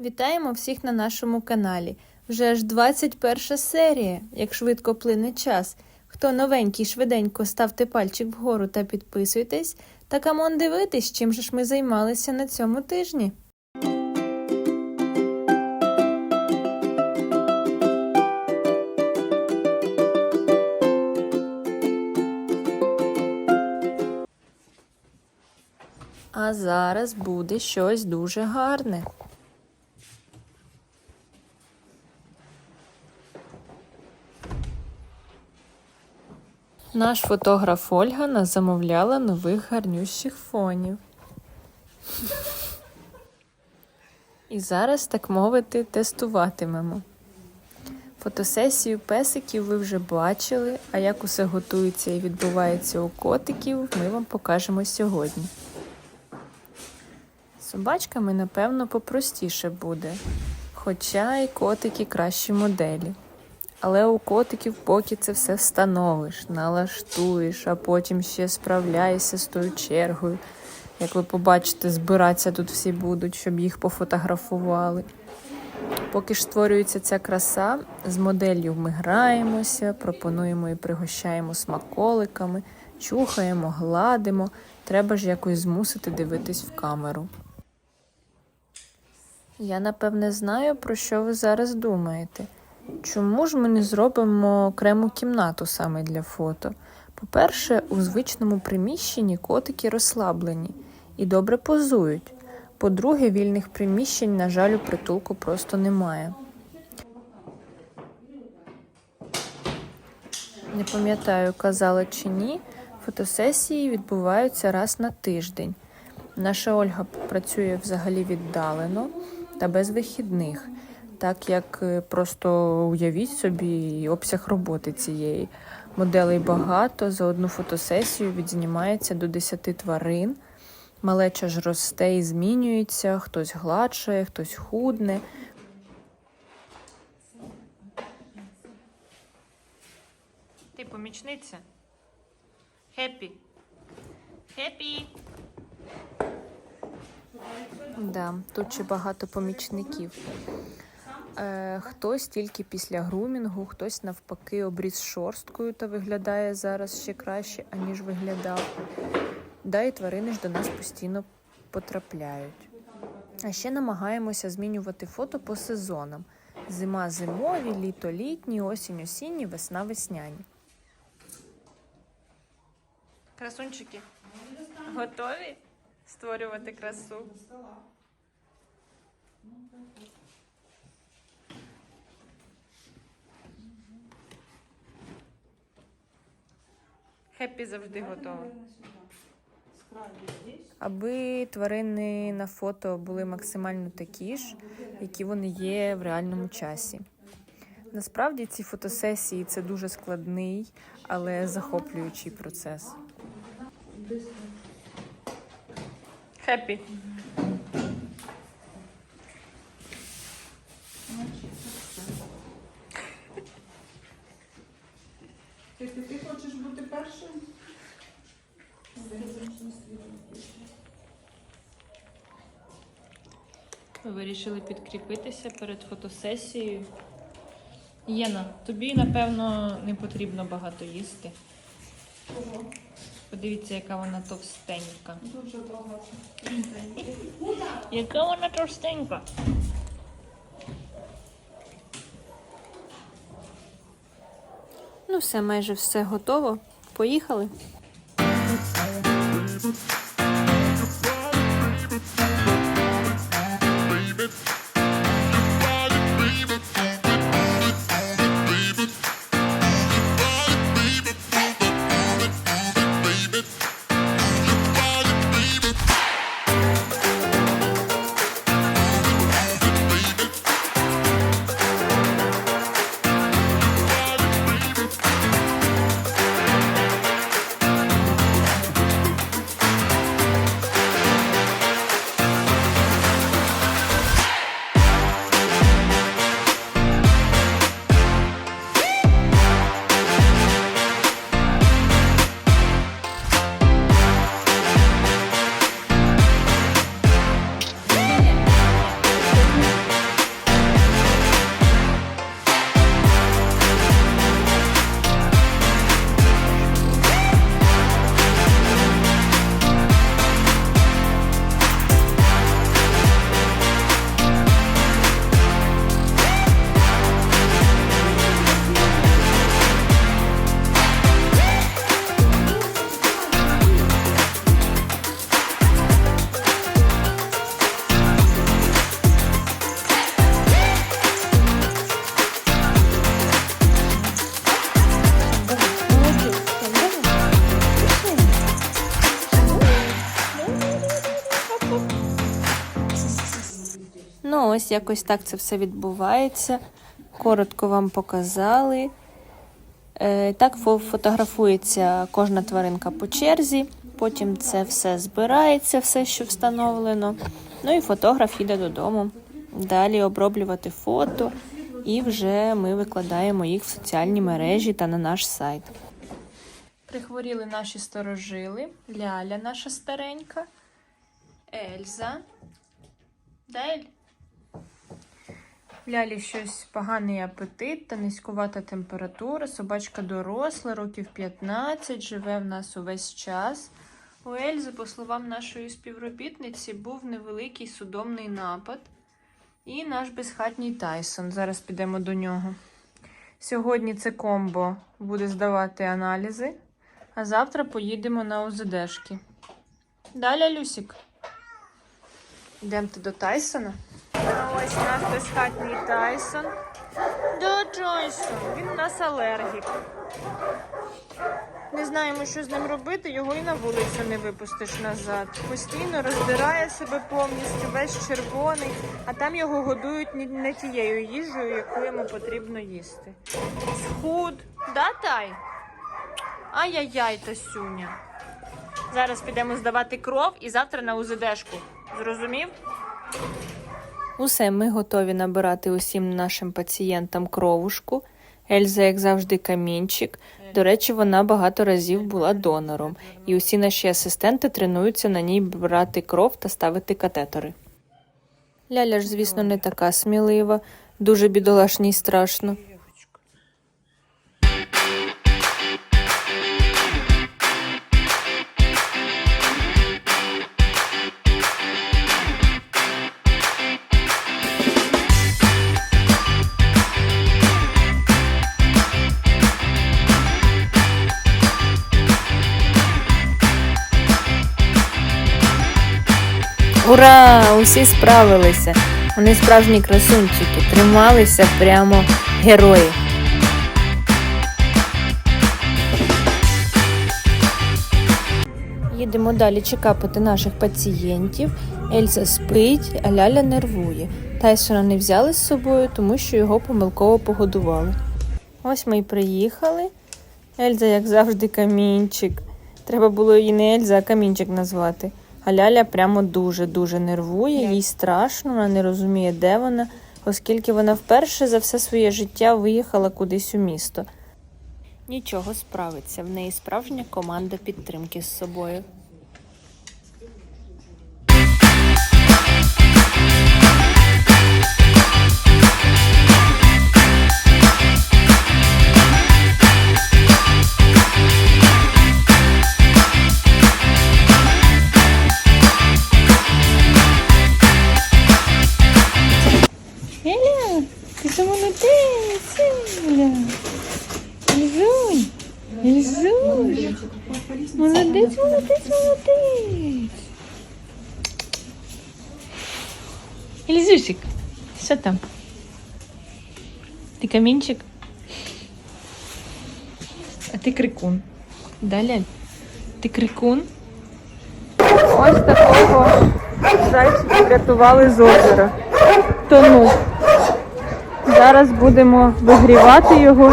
Вітаємо всіх на нашому каналі. Вже аж 21 серія, як швидко плине час. Хто новенький, швиденько ставте пальчик вгору та підписуйтесь. Та камон дивитись, чим же ж ми займалися на цьому тижні. А зараз буде щось дуже гарне. Наш фотограф Ольга нас замовляла нових гарнющих фонів. І зараз, так мовити, тестуватимемо. Фотосесію песиків ви вже бачили, а як усе готується і відбувається у котиків, ми вам покажемо сьогодні. Собачками, напевно, попростіше буде, хоча і котики кращі моделі. Але у котиків поки це все встановиш, налаштуєш, а потім ще справляєшся з тою чергою. Як ви побачите, збиратися тут всі будуть, щоб їх пофотографували. Поки ж створюється ця краса, з моделлю ми граємося, пропонуємо і пригощаємо смаколиками, чухаємо, гладимо. Треба ж якось змусити дивитись в камеру. Я напевне знаю, про що ви зараз думаєте. Чому ж ми не зробимо окрему кімнату саме для фото? По-перше, у звичному приміщенні котики розслаблені і добре позують. По-друге, вільних приміщень, на жаль, у притулку просто немає. Не пам'ятаю, казала чи ні, фотосесії відбуваються раз на тиждень. Наша Ольга працює взагалі віддалено та без вихідних, так як е, просто уявіть собі обсяг роботи цієї. Моделей багато, за одну фотосесію відзнімається до 10 тварин. Малеча ж росте і змінюється, хтось гладшає, хтось худне. Ти помічниця? Хеппі. Хеппі. Да, тут ще багато помічників. Е, хтось тільки після грумінгу, хтось навпаки обріз шорсткою та виглядає зараз ще краще, аніж виглядав. Да, і тварини ж до нас постійно потрапляють. А ще намагаємося змінювати фото по сезонам: зима зимові, літо літні, осінь осінні, весна весняні. Красунчики, готові створювати красу? Хеппі завжди готова. Аби тварини на фото були максимально такі ж, які вони є в реальному часі. Насправді ці фотосесії це дуже складний, але захоплюючий процес. Хеппі. Ти, ти, ти хочеш бути першим? Ми вирішили підкріпитися перед фотосесією. Єна, тобі, напевно, не потрібно багато їсти. Подивіться, яка вона товстенька. Дуже багато. Яка вона товстенька? Ну, все, майже все готово. Поїхали. Ось якось так це все відбувається. Коротко вам показали. Е, Так фотографується кожна тваринка по черзі. Потім це все збирається, все, що встановлено. Ну і фотограф їде додому. Далі оброблювати фото, і вже ми викладаємо їх в соціальні мережі та на наш сайт. Прихворіли наші сторожили, Ляля наша старенька, Ельза. Дель. В Лялі щось поганий апетит та низькувата температура. Собачка доросла, років 15, живе в нас увесь час. У Ельзи, по словам нашої співробітниці, був невеликий судомний напад. І наш безхатній Тайсон. Зараз підемо до нього. Сьогодні це комбо буде здавати аналізи, а завтра поїдемо на УЗДшки. Далі, Люсік. Йдемо до Тайсона. Ось наш безхатній Тайсон. Да, Тайсон, він у нас алергік. Не знаємо, що з ним робити, його і на вулицю не випустиш назад. Постійно роздирає себе повністю, весь червоний, а там його годують не- не тією їжею, яку йому потрібно їсти. Схуд, да, Тай? Ай-яй-яй, Тасюня. Зараз підемо здавати кров і завтра на УЗДшку. Зрозумів? Усе, ми готові набирати усім нашим пацієнтам кровушку. Ельза, як завжди, камінчик. До речі, вона багато разів була донором, і усі наші асистенти тренуються на ній брати кров та ставити катетери. Ляля ж, звісно, не така смілива, дуже бідолашній страшно. Ура! Усі справилися. Вони справжні красунчики, трималися прямо герої. Їдемо далі чекапати наших пацієнтів. Ельза спить, а Ляля нервує. Тайсона не взяли з собою, тому що його помилково погодували. Ось ми й приїхали. Ельза, як завжди, камінчик. Треба було її не Ельза, а камінчик назвати. А Ляля прямо дуже-дуже нервує, їй страшно, вона не розуміє, де вона, оскільки вона вперше за все своє життя виїхала кудись у місто. Нічого справиться, в неї справжня команда підтримки з собою. Молодець, молодець, молодець. Ельзусик, що там? Ти камінчик? А ти крикун. Да, Ляль? Ти крикун? Ось такого зайчика врятували з озера. Тонув. Зараз будемо вигрівати його,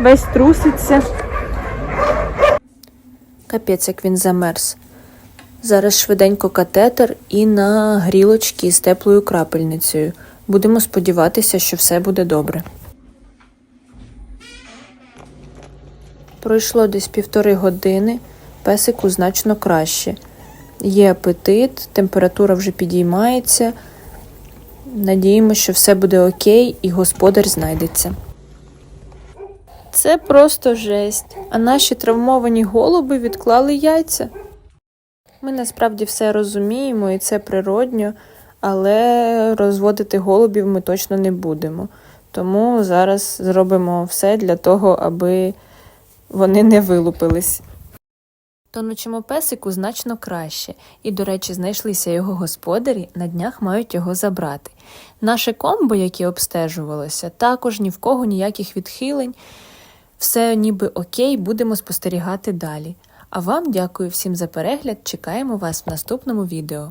весь труситься. Капець, як він замерз. Зараз швиденько катетер і на грілочки з теплою крапельницею. Будемо сподіватися, що все буде добре. Пройшло десь півтори години, песику значно краще. Є апетит, температура вже підіймається. Надіємося, що все буде окей і господар знайдеться. Це просто жесть. А наші травмовані голуби відклали яйця. Ми насправді все розуміємо і це природньо, але розводити голубів ми точно не будемо. Тому зараз зробимо все для того, аби вони не вилупились. Тонучому песику значно краще, і, до речі, знайшлися його господарі, на днях мають його забрати. Наше комбо, яке обстежувалося, також ні в кого ніяких відхилень. Все ніби окей, будемо спостерігати далі. А вам дякую всім за перегляд. Чекаємо вас в наступному відео.